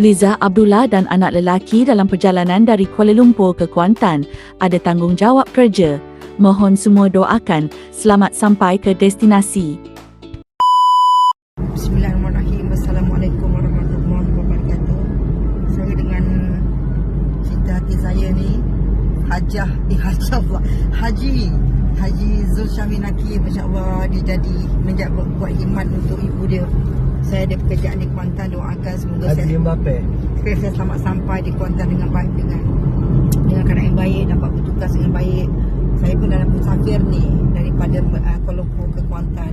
Liza Abdullah dan anak lelaki dalam perjalanan dari Kuala Lumpur ke Kuantan ada tanggungjawab kerja. Mohon semua doakan selamat sampai ke destinasi. Bismillahirrahmanirrahim. Assalamualaikum warahmatullahi wabarakatuh. Saya dengan cinta hati saya ni Hajah, eh Hajah pula. Haji. Haji Zulsyaminaki, Masya Allah, dia jadi menjadi buat, khidmat untuk ibu dia. Saya ada pekerjaan di Kuantan, doakan semoga saya, Haji Mbappe. saya, saya selamat sampai di Kuantan dengan baik dengan dengan keadaan yang baik, dapat bertugas dengan baik. Saya pun dalam musafir ni daripada uh, Kuala Lumpur ke Kuantan,